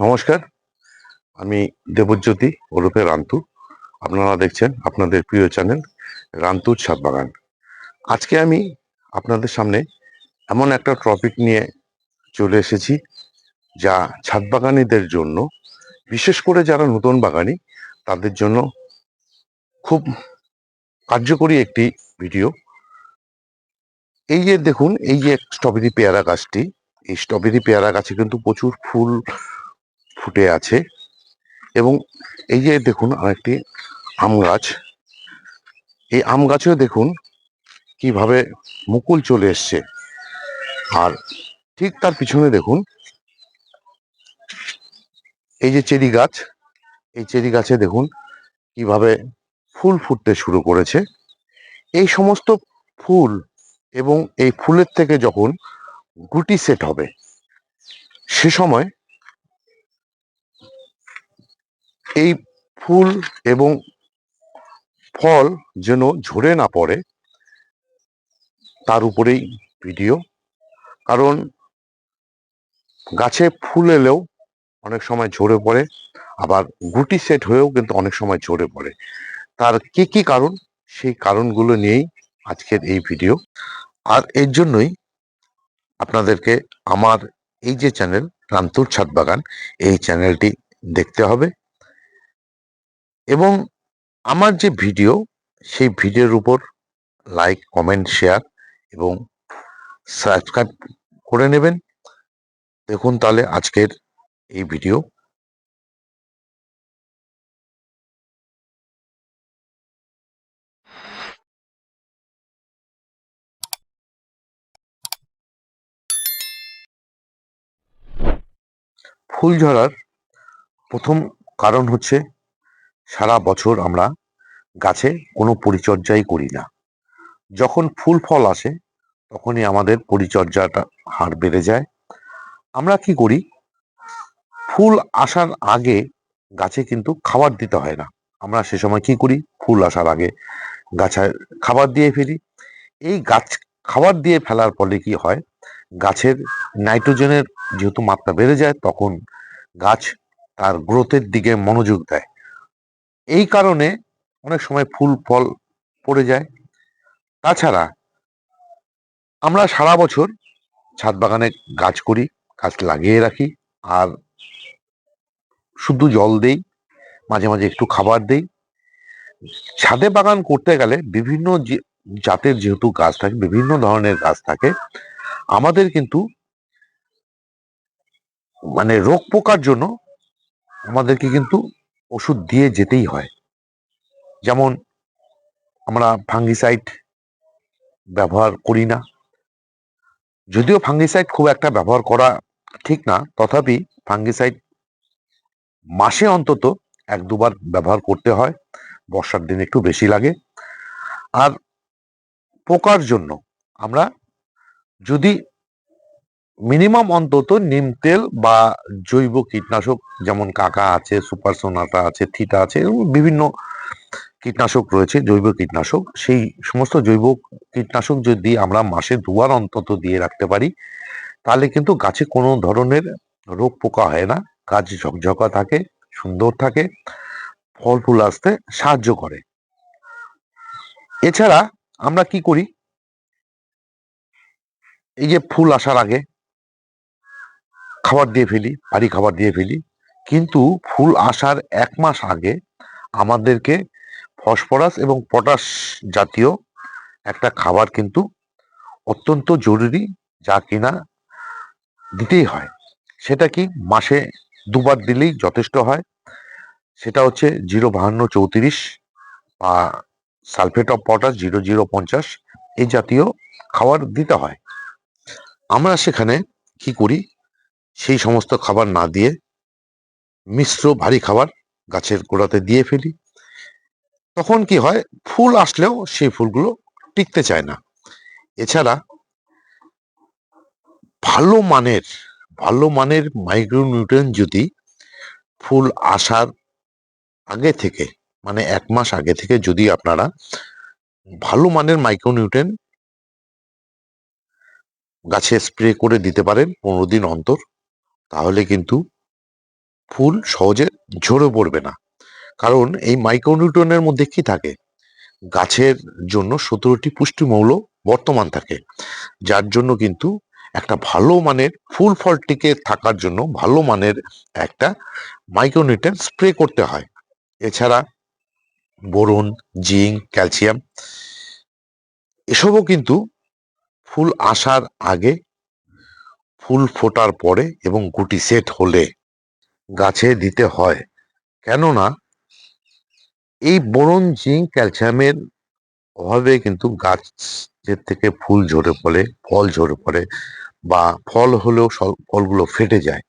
নমস্কার। আমি দেবজ্যোতি ওরূপে রান্তু। আপনারা দেখছেন আপনাদের প্রিয় চ্যানেল রান্তুর ছাদ বাগান। আজকে আমি আপনাদের সামনে এমন একটা টপিক নিয়ে চলে এসেছি, যা ছাদ বাগানিদের জন্য, বিশেষ করে যারা নতুন বাগানি, তাদের জন্য খুব কার্যকরী একটি ভিডিও। এই যে দেখুন, এই যে স্ট্রবেরি পেয়ারা গাছটি, এই স্ট্রবেরি পেয়ারা গাছে কিন্তু প্রচুর ফুল ফুটে আছে। এবং এই যে দেখুন আরেকটি আম গাছ। এই আম গাছেও দেখুন কীভাবে মুকুল চলে এসছে। আর ঠিক তার পিছনে দেখুন এই যে চেরি গাছ। এই চেরি গাছে দেখুন কীভাবে ফুল ফুটতে শুরু করেছে। এই সমস্ত ফুল এবং এই ফুলের থেকে যখন গুটি সেট হবে, সে সময় এই ফুল এবং ফল যেন ঝরে না পড়ে, তার উপরেই ভিডিও। কারণ গাছে ফুল এলেও অনেক সময় ঝরে পড়ে, আবার গুটি সেট হয়েও কিন্তু অনেক সময় ঝরে পড়ে। তার কি কি কারণ? সেই কারণগুলো নিয়েই আজকের এই ভিডিও। আর এর জন্যই আপনাদেরকে আমার এই যে চ্যানেল রান্তুর ছাদ বাগান, এই চ্যানেলটি দেখতে হবে। এবং আমার যে ভিডিও, সেই ভিডিওর উপর লাইক কমেন্ট শেয়ার এবং সাবস্ক্রাইব করে নেবেন। দেখুন তাহলে আজকের এই ভিডিও। ফুল ঝরার প্রথম কারণ হচ্ছে সারা বছর আমরা গাছে কোনো পরিচর্যাই করি না। যখন ফুল ফল আসে, তখনই আমাদের পরিচর্যাটা হার বেড়ে যায়। আমরা কি করি? ফুল আসার আগে গাছে কিন্তু খাবার দিতে হয় না। আমরা সে সময় কি করি? ফুল আসার আগে গাছে খাবার দিয়ে ফেলি। এই গাছ খাবার দিয়ে ফেলার ফলে কি হয়? গাছের নাইট্রোজেনের যেহেতু মাত্রা বেড়ে যায়, তখন গাছ তার গ্রোথের দিকে মনোযোগ দেয়। এই কারণে অনেক সময় ফুল, ফল পড়ে যায়। তাছাড়া আমরা সারা বছর ছাদ বাগানে গাছ করি, গাছ লাগিয়ে রাখি আর শুধু জল দেই, মাঝে মাঝে একটু খাবার দেই। ছাদে বাগান করতে গেলে বিভিন্ন জাতের যেহেতু গাছ থাকে, বিভিন্ন ধরনের গাছ থাকে, আমাদের কিন্তু মানে রোগ পোকার জন্য আমাদেরকে কিন্তু ওষুধ দিয়ে যেতেই হয়। যেমন আমরা ফাঙ্গিসাইড ব্যবহার করি না। যদিও ফাঙ্গিসাইড খুব একটা ব্যবহার করা ঠিক না, তথাপি ফাঙ্গিসাইড মাসে অন্তত এক দুবার ব্যবহার করতে হয়, বর্ষার দিনে একটু বেশি লাগে। আর পোকার জন্য আমরা যদি মিনিমাম অন্তত নিম তেল বা জৈব কীটনাশক, যেমন কাকা আছে, সুপার সোনাটা আছে, থিটা আছে বিভিন্ন কীটনাশক রয়েছে, জৈব কীটনাশক। সেই সমস্ত জৈব কীটনাশক যদি আমরা মাসে দুবার অন্তত দিয়ে রাখতে পারি, তাহলে কিন্তু গাছে কোনো ধরনের রোগ পোকা হয় না। গাছ ঝকঝকা থাকে, সুন্দর থাকে, ফল ফুল আসতে সাহায্য করে। এছাড়া আমরা কি করি? এই যে ফুল আসার আগে খাবার দিয়ে ফেলি ভারী খাবার দিয়ে ফেলি। কিন্তু ফুল আসার এক মাস আগে আমাদেরকে ফসফরাস এবং পটাশ জাতীয় একটা খাবার কিন্তু অত্যন্ত জরুরি যা কিনা দিতেই হয়। সেটা কি মাসে দুবার দিলেই যথেষ্ট হয়? সেটা হচ্ছে জিরো বাহান্ন চৌত্রিশ বা sulphate of potash zero zero পঞ্চাশ এই জাতীয় খাবার দিতে হয়। আমরা সেখানে কি করি? সেই সমস্ত খাবার না দিয়ে মিশ্র ভারী খাবার গাছের গোড়াতে দিয়ে ফেলি। তখন কি হয়, ফুল আসলেও সেই ফুলগুলো টিকতে চায় না। এছাড়া ভালো মানের ভালো মানের মাইক্রোনিউট্রেন যদি ফুল আসার আগে থেকে মানে এক মাস আগে থেকে যদি আপনারা ভালো মানের মাইক্রোনিউট্রেন গাছে স্প্রে করে দিতে পারেন পনেরো দিন অন্তর। তাহলে কিন্তু ফুল সহজে ঝরে পড়বে না। কারণ এই মাইক্রোনিউটনের মধ্যে কি থাকে? গাছের জন্য সতেরোটি পুষ্টিমৌল বর্তমান থাকে। যার জন্য কিন্তু একটা ভালো মানের ফুল ফল টিকে থাকার জন্য ভালো মানের একটা মাইক্রোনিউট্রেন স্প্রে করতে হয়। এছাড়া বোরন, জিঙ্ক, ক্যালসিয়াম এসবও কিন্তু ফুল আসার আগে ফুল ফোটার পরে এবং গুটি সেট হলে গাছে দিতে হয়। কেননা, এই বোরন, জিঙ্ক, ক্যালসিয়ামের অভাবে কিন্তু গাছের থেকে ফুল ঝরে পড়ে, ফল ঝরে পড়ে বা ফল হলেও ফলগুলো ফেটে যায়।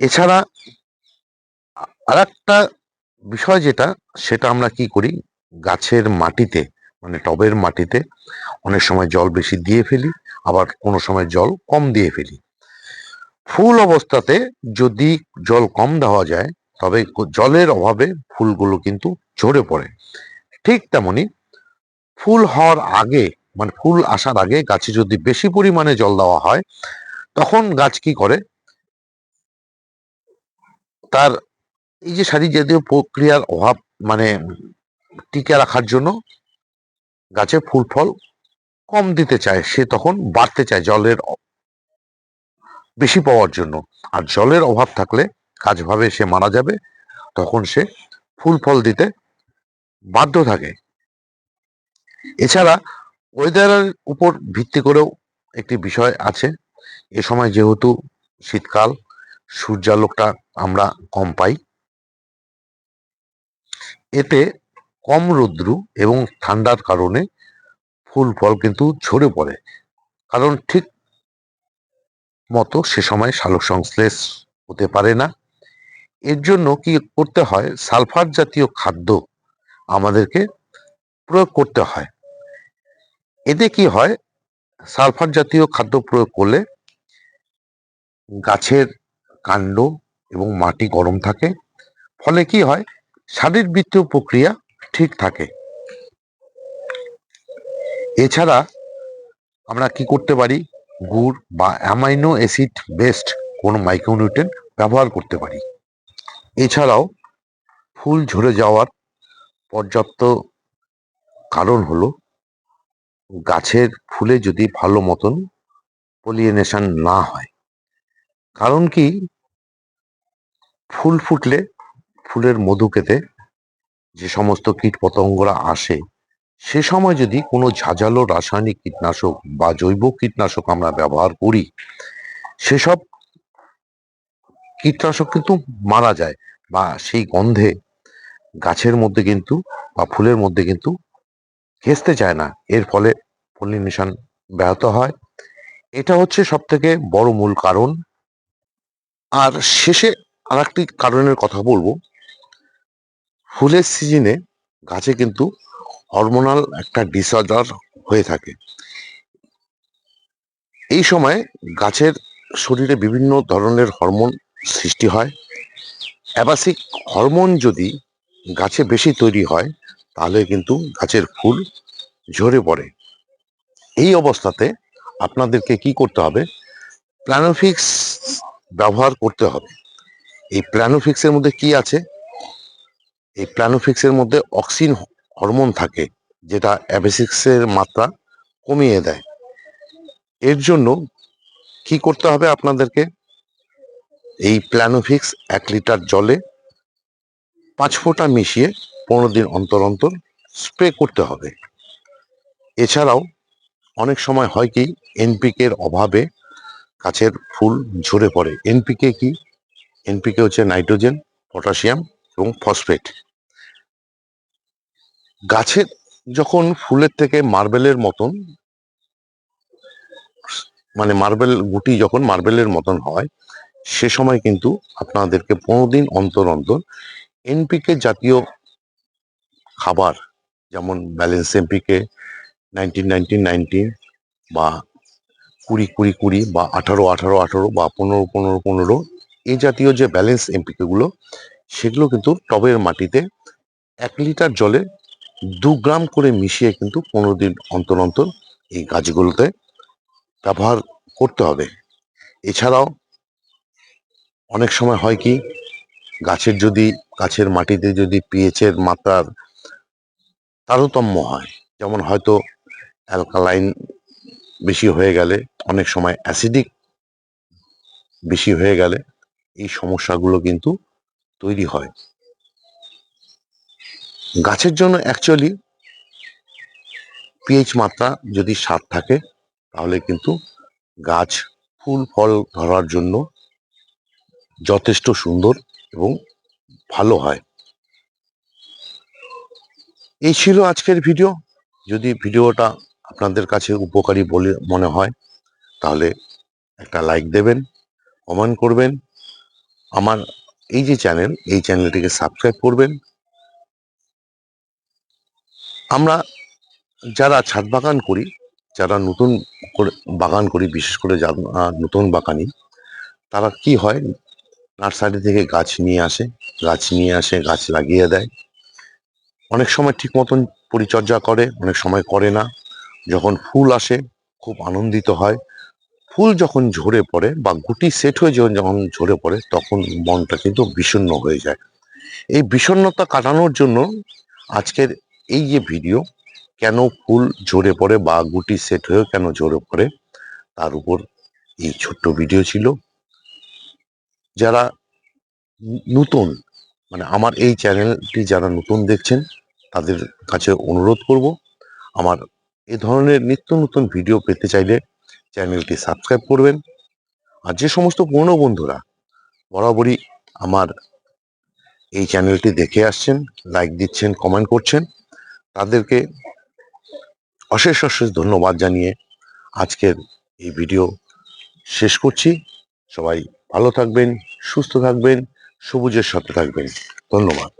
এছাড়া আর একটা বিষয় যেটা, সেটা আমরা কি করি? গাছের মাটিতে মানে টবের মাটিতে অনেক সময় জল বেশি দিয়ে ফেলি, আবার কোনো সময় জল কম দিয়ে ফেলি। ফুল অবস্থাতে যদি জল কম দেওয়া যায়, তবে জলের অভাবে ফুলগুলো কিন্তু ঝরে পড়ে। ঠিক তেমনি ফুল হওয়ার আগে মানে ফুল আসার আগে গাছে যদি বেশি পরিমাণে জল দেওয়া হয়, তখন গাছ কি করে? তার এই যে সারি জাতীয় প্রক্রিয়ার অভাব মানে টিকে রাখার জন্য গাছে ফুল, ফল কম দিতে চায়, সে তখন বাড়তে চায় জলের বেশি পাওয়ার জন্য। আর জলের অভাব থাকলে গাছ ভাবে সে মারা যাবে, তখন সে ফুল, ফল দিতে বাধ্য থাকে। এছাড়া ওয়েদারের উপর ভিত্তি করেও একটি বিষয় আছে। এ সময় যেহেতু শীতকাল, সূর্যালোকটা আমরা কম পাই। এতে কম রৌদ্র এবং ঠান্ডার কারণে ফুল, ফল কিন্তু ঝরে পড়ে। কারণ ঠিক মতো সে সময় সালোক সংশ্লেষ হতে পারে না। এর জন্য কি করতে হয়? সালফার জাতীয় খাদ্য আমাদেরকে প্রয়োগ করতে হয়। এতে কি হয়? সালফার জাতীয় খাদ্য প্রয়োগ করলে গাছের কাণ্ড এবং মাটি গরম থাকে। ফলে কি হয়? শারীরবৃত্তীয় প্রক্রিয়া ঠিক থাকে। এছাড়া আমরা কি করতে পারি? গুড় বা অ্যামাইনো অ্যাসিড বেস্ট কোনো মাইক্রোনিউট্রেন ব্যবহার করতে পারি। এছাড়াও ফুল ঝরে যাওয়ার পর্যাপ্ত কারণ হলো গাছের ফুলে যদি ভালো মতন পলিনেশন না হয়। কারণ কি? ফুল ফুটলে ফুলের মধু খেতে যে সমস্ত কীট পতঙ্গরা আসে, সে সময় যদি কোনো ঝাঁঝালো রাসায়নিক কীটনাশক বা জৈব কীটনাশক আমরা ব্যবহার করি, সেসব কীটনাশক কিন্তু মারা যায় বা সেই গন্ধে গাছের মধ্যে কিন্তু বা ফুলের মধ্যে কিন্তু ঘেঁচতে চায় না। এর ফলে পলিনেশন ব্যাহত হয়। এটা হচ্ছে সব থেকে বড় মূল কারণ। আর শেষে আর একটি কারণের কথা বলব। ফুলের সিজনে গাছে কিন্তু হরমোনাল একটা ডিসঅর্ডার হয়ে থাকে। এই সময় গাছের শরীরে বিভিন্ন ধরনের হরমোন সৃষ্টি হয়। অ্যাবাসিক হরমোন যদি গাছে বেশি তৈরি হয়, তাহলে কিন্তু গাছের ফুল ঝরে পড়ে। এই অবস্থাতে আপনাদেরকে কি করতে হবে? প্ল্যানোফিক্স ব্যবহার করতে হবে। এই প্ল্যানোফিক্সের মধ্যে কি আছে? এই প্ল্যানোফিক্সের মধ্যে অক্সিন হরমোন থাকে, যেটা অ্যাবেসিক্সের মাত্রা কমিয়ে দেয়। এর জন্য কি করতে হবে আপনাদেরকে? এই প্ল্যানোফিক্স এক লিটার জলে পাঁচ ফোঁটা মিশিয়ে পনেরো দিন অন্তর অন্তর স্প্রে করতে হবে। এছাড়াও অনেক সময় হয় কি এনপিকের অভাবে গাছের ফুল ঝরে পড়ে। এনপিকে কি? এনপিকে হচ্ছে নাইট্রোজেন, পটাশিয়াম এবং ফসফেট। গাছের যখন ফুলের থেকে মার্বেলের মতন মানে মার্বেল গুটি যখন মার্বেলের মতন হয়, সে সময় কিন্তু আপনাদেরকে পনেরো দিন অন্তর অন্তর এনপিকে জাতীয় খাবার, যেমন balance MPK nineteen nineteen nineteen বা কুড়ি কুড়ি কুড়ি বা আঠারো আঠারো আঠারো বা পনেরো পনেরো পনেরো, এ জাতীয় যে ব্যালেন্স এমপিকে গুলো সেগুলো কিন্তু টবের মাটিতে এক লিটার জলে দু গ্রাম করে মিশিয়ে কিন্তু পনেরো দিন অন্তর অন্তর এই গাছগুলোতে ব্যবহার করতে হবে। এছাড়াও অনেক সময় হয় কি, গাছের যদি, গাছের মাটিতে যদি পিএইচের মাত্রার তারতম্য হয়, যেমন হয়তো অ্যালকালাইন বেশি হয়ে গেলে, অনেক সময় অ্যাসিডিক বেশি হয়ে গেলে, এই সমস্যাগুলো কিন্তু তৈরি হয়। গাছের জন্য অ্যাকচুয়ালি পিএইচ মাত্রা যদি সাত থাকে, তাহলে কিন্তু গাছ ফুল, ফল ধরার জন্য যথেষ্ট সুন্দর এবং ভালো হয়। এই ছিল আজকের ভিডিও যদি ভিডিওটা আপনাদের কাছে উপকারী বলে মনে হয়, তাহলে একটা লাইক দেবেন কমেন্ট করবেন। আমার এই যে চ্যানেল এই চ্যানেলটিকে সাবস্ক্রাইব করবেন। আমরা যারা ছাদ বাগান করি, যারা নতুন করে বাগান করি, বিশেষ করে যারা নতুন বাগানি, তারা কি হয়? নার্সারি থেকে গাছ নিয়ে আসে, গাছ নিয়ে আসে, গাছ লাগিয়ে দেয়। অনেক সময় ঠিক মতন পরিচর্যা করে, অনেক সময় করে না। যখন ফুল আসে, খুব আনন্দিত হয়। ফুল যখন ঝরে পড়ে বা গুটি সেট হয়ে যখন যখন ঝরে পড়ে, তখন মনটা কিন্তু বিষণ্ণ হয়ে যায়। এই বিষণ্ণতা কাটানোর জন্য আজকের এই যে ভিডিও কেন ফুল ঝরে পড়ে বা গুটি সেট হয়ে কেন ঝরে পড়ে, তার উপর এই ছোট্ট ভিডিও ছিল। যারা নতুন মানে আমার এই চ্যানেলটি যারা নতুন দেখছেন, তাদের কাছে অনুরোধ করব, আমার এ ধরনের নিত্য নতুন ভিডিও পেতে চাইলে চ্যানেলটি সাবস্ক্রাইব করবেন। আর যে সমস্ত পুরনো বন্ধুরা বরাবরই আমার এই চ্যানেলটি দেখে আসছেন লাইক দিচ্ছেন কমেন্ট করছেন, তাদেরকে অশেষ অশেষ ধন্যবাদ জানিয়ে আজকের এই ভিডিও শেষ করছি। সবাই ভালো থাকবেন, সুস্থ থাকবেন, সবুজের সাথে থাকবেন। ধন্যবাদ।